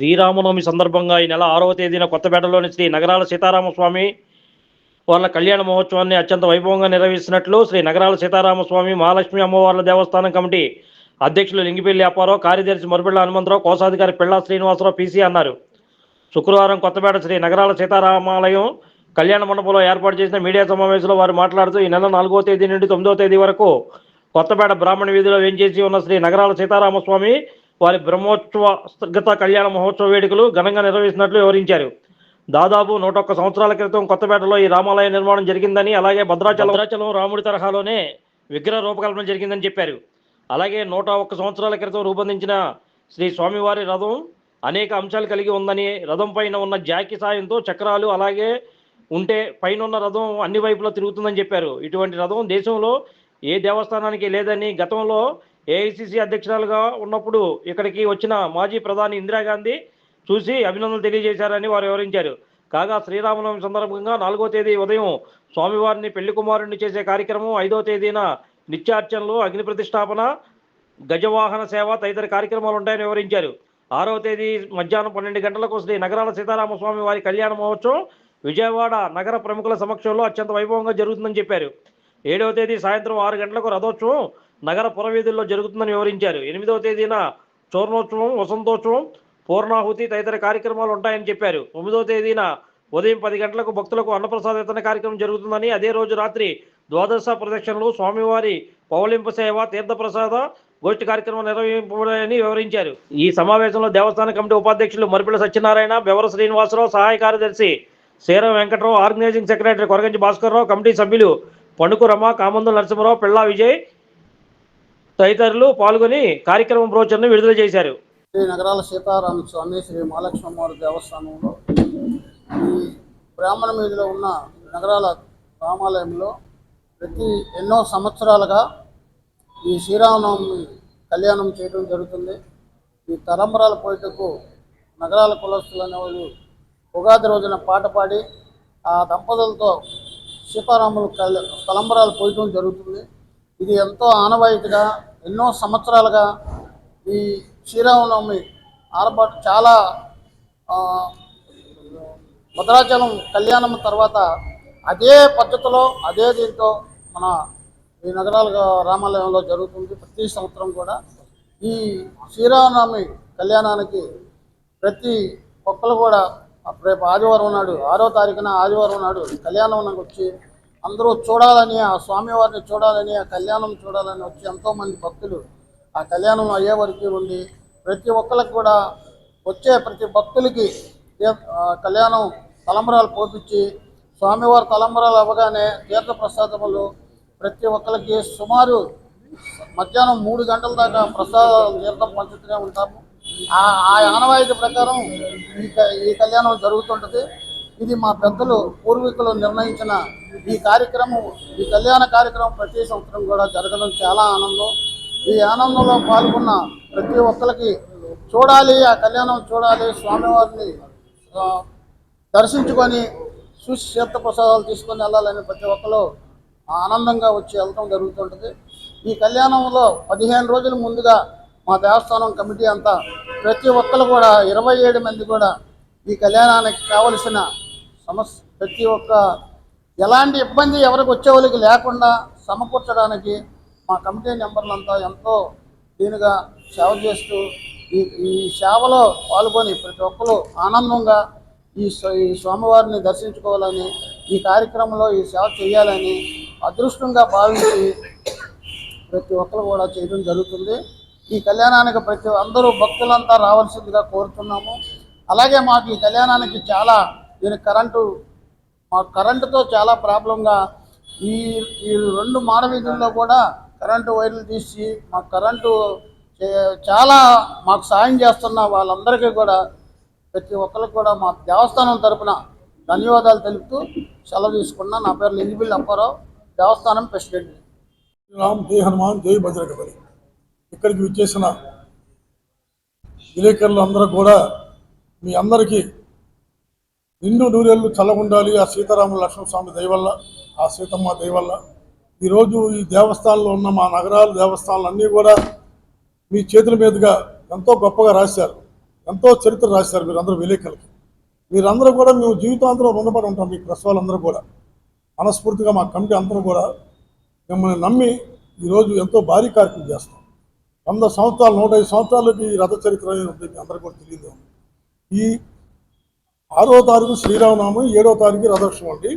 శ్రీరామనవమి సందర్భంగా ఈ నెల ఆరవ తేదీన కొత్తపేటలోని శ్రీ నగరాల సీతారామస్వామి వాళ్ళ కళ్యాణ మహోత్సవాన్ని అత్యంత వైభవంగా నిర్వహిస్తున్నట్లు శ్రీ నగరాల సీతారామస్వామి మహాలక్ష్మి అమ్మవార్ల దేవస్థానం కమిటీ అధ్యక్షులు లింగిపల్లి అప్పారావు కార్యదర్శి మరుబిళ్ళ హనుమంతరావు కోశాధికారి పిళ్ళా శ్రీనివాసరావు పీసీ అన్నారు. శుక్రవారం కొత్తపేట శ్రీ నగరాల సీతారామాలయం కళ్యాణ మండపంలో ఏర్పాటు చేసిన మీడియా సమావేశంలో వారు మాట్లాడుతూ ఈ నెల నాలుగో తేదీ నుండి తొమ్మిదో తేదీ వరకు కొత్తపేట బ్రాహ్మణ వీధిలో వేంచేసి ఉన్న శ్రీ నగరాల సీతారామస్వామి వారి బ్రహ్మోత్సవ స్థగత కళ్యాణ మహోత్సవ వేడుకలు ఘనంగా నిర్వహిస్తున్నట్లు వివరించారు. దాదాపు నూట ఒక్క సంవత్సరాల క్రితం కొత్తపేటలో ఈ రామాలయ నిర్మాణం జరిగిందని అలాగే భద్రాచలం భద్రాచలం రాముడి తరహాలోనే విగ్రహ రూపకల్పన జరిగిందని చెప్పారు. అలాగే నూట ఒక్క సంవత్సరాల క్రితం రూపొందించిన శ్రీ స్వామివారి రథం అనేక అంశాలు కలిగి ఉందని రథం పైన ఉన్న జాకి సాయంతో చక్రాలు అలాగే ఉంటే పైన ఉన్న రథం అన్ని వైపులా తిరుగుతుందని చెప్పారు. ఇటువంటి రథం దేశంలో ఏ దేవస్థానానికి లేదని గతంలో ఏఐసిసి అధ్యక్షురాలుగా ఉన్నప్పుడు ఇక్కడికి వచ్చిన మాజీ ప్రధాని ఇందిరాగాంధీ చూసి అభినందనలు తెలియజేశారని వారు వివరించారు. కాగా శ్రీరామనవమి సందర్భంగా నాలుగో తేదీ ఉదయం స్వామివారిని పెళ్ళి కుమారుణ్ణి చేసే కార్యక్రమం ఐదో తేదీన నిత్యార్చనలు అగ్ని ప్రతిష్టాపన గజవాహన సేవ తదితర కార్యక్రమాలు ఉంటాయని వివరించారు. ఆరో తేదీ మధ్యాహ్నం పన్నెండు గంటలకు శ్రీ నగరాల సీతారామస్వామి వారి కళ్యాణ మహోత్సవం విజయవాడ నగర ప్రముఖుల సమక్షంలో అత్యంత వైభవంగా జరుగుతుందని చెప్పారు. ఏడవ తేదీ సాయంత్రం ఆరు గంటలకు రథోత్సవం నగర పురవీధుల్లో జరుగుతుందని వివరించారు. ఎనిమిదవ తేదీన చూర్ణోత్సవం వసంతోత్సవం పూర్ణాహుతి తదితర కార్యక్రమాలు ఉంటాయని చెప్పారు. తొమ్మిదవ తేదీన ఉదయం పది గంటలకు భక్తులకు అన్నప్రసాద వితరణ కార్యక్రమం జరుగుతుందని అదే రోజు రాత్రి ద్వాదశ ప్రదక్షిణలు స్వామివారి పౌలింప సేవ తీర్థప్రసాద గోష్ఠి కార్యక్రమం నిర్వహింపబడాయని వివరించారు. ఈ సమావేశంలో దేవస్థాన కమిటీ ఉపాధ్యక్షులు మరిపిల్ల సత్యనారాయణ బెవర శ్రీనివాసరావు సహాయ కార్యదర్శి Seeram Venkatarao organising secretary Koraganchi Bhaskarrao committee సభ్యులు పండుకు రమ కామందు నరసింహరావు పిల్లా విజయ్ తదితరులు పాల్గొని కార్యక్రమం బ్రోచర్ను విడుదల చేశారు. శ్రీ నగరాల సీతారామ స్వామి శ్రీ మహాలక్ష్మమ్మవారి దేవస్థానంలో ఈ బ్రాహ్మణ మీదిలో ఉన్న నగరాల రామాలయంలో ప్రతి ఎన్నో సంవత్సరాలుగా ఈ శ్రీరామనవమి కళ్యాణం చేయడం జరుగుతుంది. ఈ తలంబరాల పోయిటకు నగరాల కులస్తులు అనేవాళ్ళు ఉగాది రోజున పాట పాడి ఆ దంపతులతో సీతారాములు కల్ తలంబరాలు పోయటం జరుగుతుంది. ఇది ఎంతో ఆనవాయితీగా ఎన్నో సంవత్సరాలుగా ఈ శ్రీరామనవమి ఆరబాటు చాలా భద్రాచలం కళ్యాణం తర్వాత అదే పద్ధతిలో అదే దీంతో మన ఈ నగరాల రామాలయంలో జరుగుతుంది. ప్రతి సంవత్సరం కూడా ఈ శ్రీరామనవమి కళ్యాణానికి ప్రతి ఒక్కరు కూడా రేపు ఆదివారం నాడు ఆరో తారీఖున ఆదివారం నాడు కళ్యాణం వచ్చి అందరూ చూడాలని ఆ స్వామివారిని చూడాలని ఆ కళ్యాణం చూడాలని వచ్చి ఎంతోమంది భక్తులు ఆ కళ్యాణం అయ్యే వరకు ఉంది ప్రతి ఒక్కరికి కూడా వచ్చే ప్రతి భక్తులకి కళ్యాణం తలంబరాలు పోపించి స్వామివారి తలంబరాలు అవ్వగానే తీర్థప్రసాదములు ప్రతి ఒక్కరికి సుమారు మధ్యాహ్నం మూడు గంటల దాకా ప్రసాదాలు తీర్థం పంచుతూనే ఉంటాము. ఆ ఆ ఆనవాయితీ ప్రకారం ఈ ఈ కళ్యాణం జరుగుతుంటుంది. ఇది మా పెద్దలు పూర్వీకులు నిర్ణయించిన ఈ కార్యక్రమం ఈ కళ్యాణ కార్యక్రమం ప్రతి సంవత్సరం కూడా జరగడం చాలా ఆనందం. ఈ ఆనందంలో పాల్గొన్న ప్రతి ఒక్కరికి చూడాలి ఆ కళ్యాణం చూడాలి స్వామివారిని దర్శించుకొని చూసి ప్రసాదాలు తీసుకొని వెళ్ళాలని ప్రతి ఒక్కరు ఆనందంగా వచ్చి వెళ్ళటం జరుగుతుంటుంది. ఈ కళ్యాణంలో పదిహేను రోజుల ముందుగా మా దేవస్థానం కమిటీ అంతా ప్రతి ఒక్కరు కూడా ఇరవై ఏడు మంది కూడా ఈ కళ్యాణానికి కావలసిన సమస్య ప్రతి ఒక్క ఎలాంటి ఇబ్బంది ఎవరికి వచ్చే వాళ్ళకి లేకుండా సమకూర్చడానికి మా కమిటీ మెంబర్లంతా ఎంతో దీనిగా సేవ చేస్తూ ఈ ఈ సేవలో పాల్గొని ప్రతి ఒక్కరు ఆనందంగా ఈ ఈ స్వామివారిని దర్శించుకోవాలని ఈ కార్యక్రమంలో ఈ సేవ చేయాలని అదృష్టంగా భావించి ప్రతి ఒక్కరు కూడా చేయడం జరుగుతుంది. ఈ కళ్యాణానికి ప్రతి అందరూ భక్తులంతా రావాల్సిందిగా కోరుతున్నాము. అలాగే మాకు ఈ కళ్యాణానికి చాలా దీనికి కరెంటు మాకు కరెంటుతో చాలా ప్రాబ్లంగా ఈ ఈ రెండు మానవీధుల్లో కూడా కరెంటు వైర్లు తీసి మాకు కరెంటు చే- చాలా మాకు సాయం చేస్తున్న వాళ్ళందరికీ కూడా ప్రతి ఒక్కరికి కూడా మా దేవస్థానం తరపున ధన్యవాదాలు తెలుపుతూ సెలవు తీసుకున్నా. నా పేరు లింగిబిల్ అప్పారావు దేవస్థానం ప్రెసిడెంట్. రామ్ జై హనుమాన్ జై భద్రకబలి ఇక్కడికి విచ్చేసిన విలేకరులు అందరూ కూడా మీ అందరికీ నిండు నూరేళ్ళు చల్లగుండాలి. ఆ సీతారామ లక్ష్మణ స్వామి దయవల్ల ఆ సీతమ్మ దయవల్ల ఈరోజు ఈ దేవస్థానంలో ఉన్న మా నగరాలు దేవస్థానాలు అన్నీ కూడా మీ చేతుల మీదుగా ఎంతో గొప్పగా రాశారు. ఎంతో చరిత్ర రాశారు మీరందరూ విలేకరులకి. మీరందరూ కూడా మేము జీవితాంతరం రుణపడి ఉంటాం మీ ప్రసవాలందరూ కూడా. మనస్ఫూర్తిగా మా కమిటీ అందరూ కూడా మిమ్మల్ని నమ్మి ఈరోజు ఎంతో భారీ కార్యక్రమం చేస్తాం. వంద సంవత్సరాలు నూట ఐదు సంవత్సరాలకి ఈ రథ చరిత్ర అనేది మీ కూడా తెలియదు. ఈ ఆరో తారీఖు శ్రీరామనామం ఏడో తారీఖు రథోత్సవం అండి.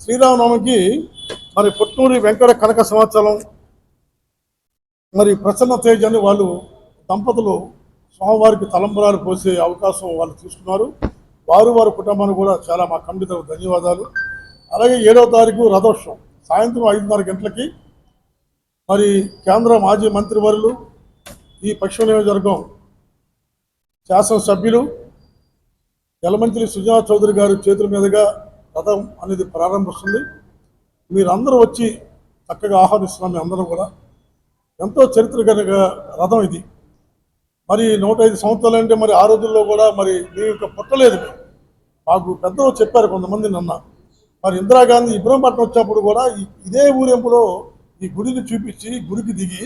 శ్రీరామనవమికి మరి పుట్నూరి వెంకట కనక సంవత్సరం మరి ప్రసన్న తేజ్ అని వాళ్ళు దంపతులు స్వామివారికి తలంబరాలు పోసే అవకాశం వాళ్ళు తీసుకున్నారు. వారు వారి కుటుంబానికి కూడా చాలా మా కమిటీ ధన్యవాదాలు. అలాగే ఏడవ తారీఖు రథోత్సవం సాయంత్రం ఐదున్నర గంటలకి మరి కేంద్ర మాజీ మంత్రివర్యులు ఈ పశ్చిమ నియోజకవర్గం శాసనసభ్యులు యలమంచిలి సుజనా చౌదరి గారి చేతుల మీదుగా రథం అనేది ప్రారంభిస్తుంది మీరందరూ వచ్చి చక్కగా ఆహ్వానిస్తున్నాం మీ అందరూ కూడా. ఎంతో చరిత్ర కనుక రథం ఇది. మరి నూట ఐదు సంవత్సరాలు అంటే మరి ఆ రోజుల్లో కూడా మరి మేము ఇంకా పుట్టలేదు మేము. మాకు పెద్దలు చెప్పారు కొంతమంది నిన్న. మరి ఇందిరాగాంధీ ఇబ్రహంపట్నం వచ్చినప్పుడు కూడా ఇదే ఊరేంపులో ఈ గుడిని చూపించి గుడికి దిగి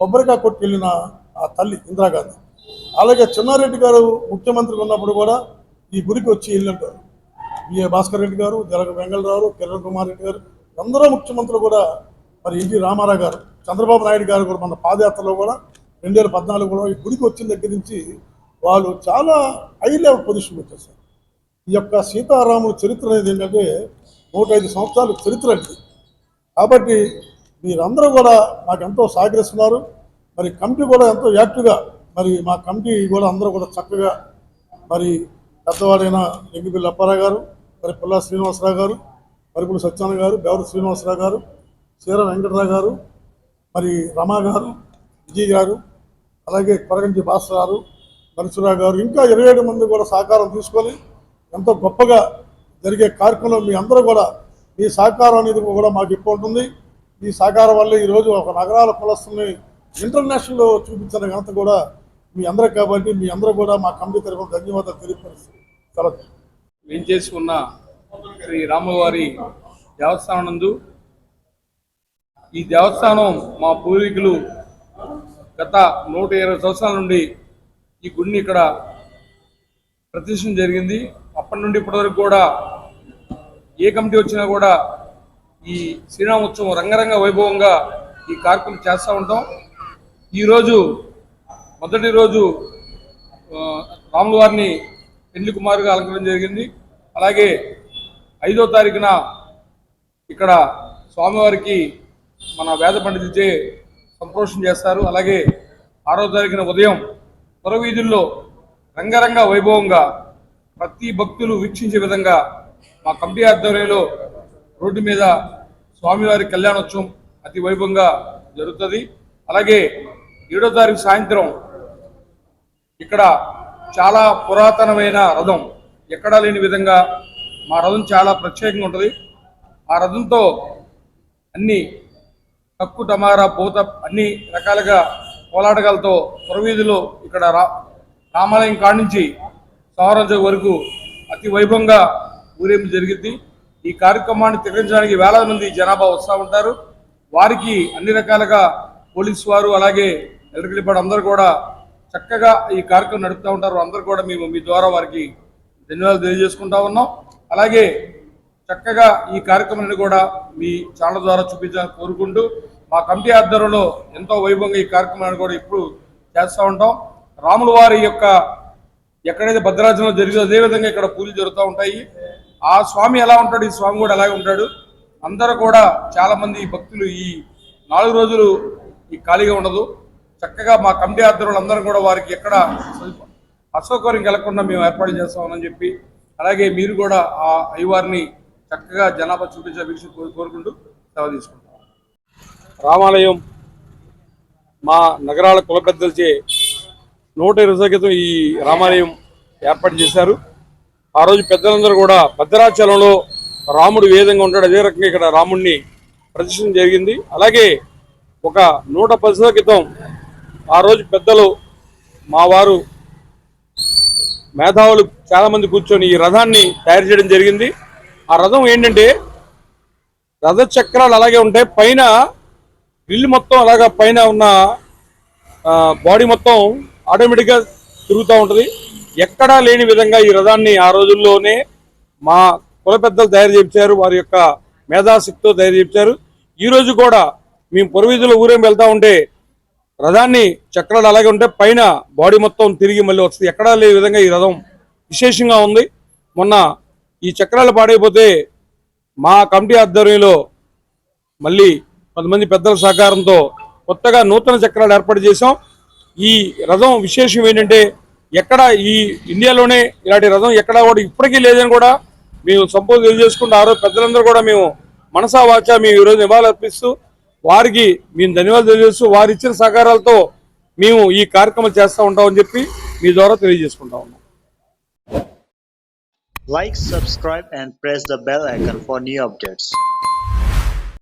కొబ్బరికాయ కొట్టుకెళ్ళిన ఆ తల్లి ఇందిరాగాంధీ అలాగే చిన్నారెడ్డి గారు ముఖ్యమంత్రి ఉన్నప్పుడు కూడా ఈ గుడికి వచ్చి వెళ్ళింటారు విఏ భాస్కర్ రెడ్డి గారు జలగ వెంగళరావు కిరణ్ కుమార్ రెడ్డి గారు అందరూ ముఖ్యమంత్రులు కూడా మరి ఎన్టీ రామారావు గారు చంద్రబాబు నాయుడు గారు కూడా మన పాదయాత్రలో కూడా రెండు వేల పద్నాలుగు కూడా ఈ గుడికి వచ్చిన దగ్గర నుంచి వాళ్ళు చాలా హై లెవెల్ పొజిషన్ వచ్చేసారు ఈ యొక్క సీతారాముల చరిత్ర అనేది ఏంటంటే నూట ఐదు సంవత్సరాల చరిత్ర అండి. కాబట్టి మీరందరూ కూడా మాకెంతో ఎంతో సహకరిస్తున్నారు. మరి కమిటీ కూడా ఎంతో యాక్టివ్గా మరి మా కమిటీ కూడా అందరూ కూడా చక్కగా మరి పెద్దవాడైన ఎంగిపల్లి అప్పారావు గారు మరి పుల్లా శ్రీనివాసరావు గారు మరిపుల్లి సత్యనారాయణ గారు బెవరి శ్రీనివాసరావు గారు చీర వెంకటరావు గారు మరి రమా గారు విజయ్ గారు అలాగే కొరగంటి భాస్కర్ గారు నరసురావు గారు ఇంకా ఇరవై ఏడు మంది కూడా సహకారం తీసుకొని ఎంతో గొప్పగా జరిగే కార్యక్రమంలో మీ అందరూ కూడా మీ సహకారం అనేది కూడా మాకు ఎక్కువ ఉంటుంది మీ సహకారం వల్ల ఈరోజు ఒక నగరాల కులస్తుల్ని ఇంటర్నేషనల్లో చూపించిన ఘనత కూడా మీ అందరూ కాబట్టి మీ అందరూ కూడా మా కమిటీ తరఫున ధన్యవాదాలు తెలియపరుస్తుంది చాలా వేంచేసి ఉన్న శ్రీ రామవారి దేవస్థానం నందు? ఈ దేవస్థానం మా పూర్వీకులు గత నూట ఇరవై సంవత్సరాల నుండి ఈ గుడిని ఇక్కడ ప్రతిష్ఠ జరిగింది. అప్పటి నుండి ఇప్పటివరకు కూడా ఏ కమిటీ వచ్చినా కూడా ఈ శ్రీరామ ఉత్సవం రంగరంగ వైభవంగా ఈ కార్యక్రమం చేస్తూ ఉంటాం. ఈరోజు మొదటి రోజు ఆ, రాముల వారిని పెళ్ళి కుమారుగా అలంకరణ జరిగింది. అలాగే ఐదో తారీఖున ఇక్కడ స్వామివారికి మన వేద పండితులచే సంప్రోషణ చేస్తారు. అలాగే ఆరో తారీఖున ఉదయం పురవీధుల్లో రంగరంగ వైభవంగా ప్రతి భక్తులు వీక్షించే విధంగా మా కమిటీ ఆధ్వర్యంలో రోడ్డు మీద స్వామివారి కళ్యాణోత్సవం అతి వైభవంగా జరుగుతుంది. అలాగే ఏడో తారీఖు సాయంత్రం ఇక్కడ చాలా పురాతనమైన రథం ఎక్కడా లేని విధంగా మా రథం చాలా ప్రత్యేకంగా ఉంటుంది. ఆ రథంతో అన్ని కక్కు టమారా పూత అన్ని రకాలుగా కోలాటకాలతో పురవీధులు ఇక్కడ రా రామాలయం కాడించి నుంచి వరకు అతి వైభవంగా ఊరేమి జరిగింది ఈ కార్యక్రమాన్ని తెగించడానికి వేలాది మంది జనాభా వస్తూ ఉంటారు. వారికి అన్ని రకాలుగా పోలీసు వారు అలాగే ఎలక్ట్రిక్ డిపార్ట్ అందరూ కూడా చక్కగా ఈ కార్యక్రమం నడుపుతూ ఉంటారు. అందరూ కూడా మేము మీ ద్వారా వారికి ధన్యవాదాలు తెలియజేసుకుంటా ఉన్నాం. అలాగే చక్కగా ఈ కార్యక్రమాన్ని కూడా మీ ఛానల్ ద్వారా చూపించాలని కోరుకుంటూ మా కమిటీ ఆధ్వర్యంలో ఎంతో వైభవంగా ఈ కార్యక్రమాన్ని కూడా ఇప్పుడు చేస్తూ ఉంటాం. రాముల వారి యొక్క ఎక్కడైతే భద్రాచలంలో జరిగిందో అదేవిధంగా ఇక్కడ పూజలు జరుగుతూ ఉంటాయి. ఆ స్వామి ఎలా ఉంటాడు? ఈ స్వామి కూడా అలాగే ఉంటాడు. అందరూ కూడా చాలామంది భక్తులు ఈ నాలుగు రోజులు ఈ ఖాళీగా ఉండదు. చక్కగా మా కమిటీ ఆధ్వర్యంలో అందరం కూడా వారికి ఎక్కడ అసౌకర్యం కలగకుండా మేము ఏర్పాటు చేస్తామని చెప్పి అలాగే మీరు కూడా ఆ అయ్యవారిని చక్కగా జనాభా చూపించే వీక్ష కోరుకుంటూ సెలవు తీసుకుంటాం రామాలయం మా నగరాల కుల పెద్దలచే నూట ఇరవై క్రితం ఈ రామాలయం ఏర్పాటు చేశారు. ఆ రోజు పెద్దలందరూ కూడా భద్రాచలంలో రాముడు ఏ విధంగా ఉంటాడు. అదే రకంగా ఇక్కడ రాముడిని ప్రదర్శన జరిగింది. అలాగే ఒక నూట పది క్రితం ఆ రోజు పెద్దలు మా వారు మేధావులు చాలామంది కూర్చొని ఈ రథాన్ని తయారు చేయడం జరిగింది. ఆ రథం ఏంటంటే రథ చక్రాలు అలాగే ఉంటాయి. పైన గ్రిల్ మొత్తం అలాగా పైన ఉన్న బాడీ మొత్తం ఆటోమేటిక్గా తిరుగుతూ ఉంటుంది. ఎక్కడా లేని విధంగా ఈ రథాన్ని ఆ రోజుల్లోనే మా కుల పెద్దలు తయారు చేయించారు. వారి యొక్క మేధాశక్తితో తయారు చేయించారు. ఈరోజు కూడా మేము పొరవీధుల ఊరేం వెళ్తూ ఉంటే రథాన్ని చక్రాలు అలాగే ఉంటే పైన బాడీ మొత్తం తిరిగి మళ్ళీ వస్తుంది. ఎక్కడా లేని విధంగా ఈ రథం విశేషంగా ఉంది. మొన్న ఈ చక్రాలు పాడైపోతే మా కమిటీ ఆధ్వర్యంలో మళ్ళీ కొంతమంది పెద్దల సహకారంతో కొత్తగా నూతన చక్రాలు ఏర్పాటు చేశాం. ఈ రథం విశేషం ఏంటంటే ఎక్కడ ఈ ఇండియాలోనే ఇలాంటి రథం ఎక్కడ కూడా ఇప్పటికీ లేదని కూడా మేము సంపూర్ణ తెలియజేసుకుంటూ ఆ రోజు పెద్దలందరూ కూడా మేము మనసా వాచా మేము ఈరోజు నివాళులు అర్పిస్తూ వారికి మేము ధన్యవాదాలు తెలియజేస్తూ వారు ఇచ్చిన సహకారాలతో మేము ఈ కార్యక్రమాలు చేస్తూ ఉంటామని చెప్పి మీ ద్వారా తెలియజేసుకుంటా ఉన్నాం. Like subscribe and press the bell icon for new updates